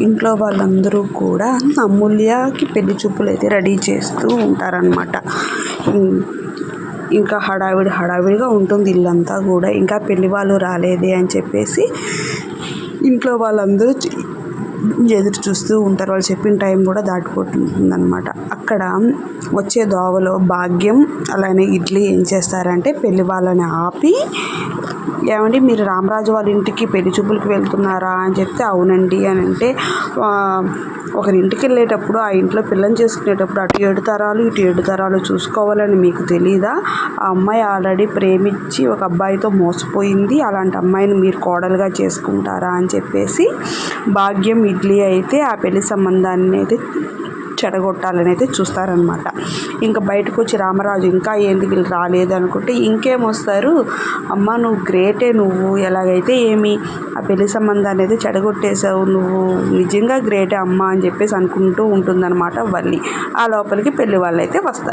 ఇంట్లో వాళ్ళందరూ కూడా అమూల్యకి పెళ్ళి చూపులు అయితే రెడీ చేస్తూ ఉంటారనమాట ఇంకా హడావిడి హడావిడిగా ఉంటుంది ఇల్లంతా కూడా. ఇంకా పెళ్ళి వాళ్ళు రాలేదే అని చెప్పేసి ఇంట్లో వాళ్ళందరూ ఎదురు చూస్తూ ఉంటారు. వాళ్ళు చెప్పిన టైం కూడా దాటిపోతుంది అనమాట అక్కడ వచ్చే దోవలో భాగ్యం అలానే ఇడ్లీ ఏం చేస్తారంటే పెళ్ళి వాళ్ళని ఆపి ఏమండి మీరు రామరాజు వాళ్ళ ఇంటికి పెళ్ళి చూపులకు వెళ్తున్నారా అని చెప్తే అవునండి అని అంటే ఒకరి ఇంటికి వెళ్ళేటప్పుడు ఆ ఇంట్లో పిల్లని చేసుకునేటప్పుడు అటు ఏడు తరాలు ఇటు ఏడు తరాలు చూసుకోవాలని మీకు తెలీదా? ఆ అమ్మాయి ఆల్రెడీ ప్రేమించి ఒక అబ్బాయితో మోసపోయింది. అలాంటి అమ్మాయిని మీరు కోడలుగా చేసుకుంటారా అని చెప్పేసి భాగ్యం ఇడ్లీ అయితే ఆ పెళ్ళి సంబంధాన్ని అయితే చెడగొట్టాలని అయితే చూస్తారనమాట. ఇంకా బయటకు వచ్చి రామరాజు ఇంకా ఏంది వీళ్ళు రాలేదు అనుకుంటే ఇంకేం వస్తారు అమ్మ నువ్వు గ్రేటే నువ్వు ఎలాగైతే ఏమి? ఆ పెళ్ళి సంబంధాన్ని అయితే చెడగొట్టేశావు నువ్వు నిజంగా గ్రేటే అమ్మ అని చెప్పేసి అనుకుంటూ ఉంటుందన్నమాట వల్లి. ఆ లోపలికి పెళ్ళి వాళ్ళు అయితే వస్తారు.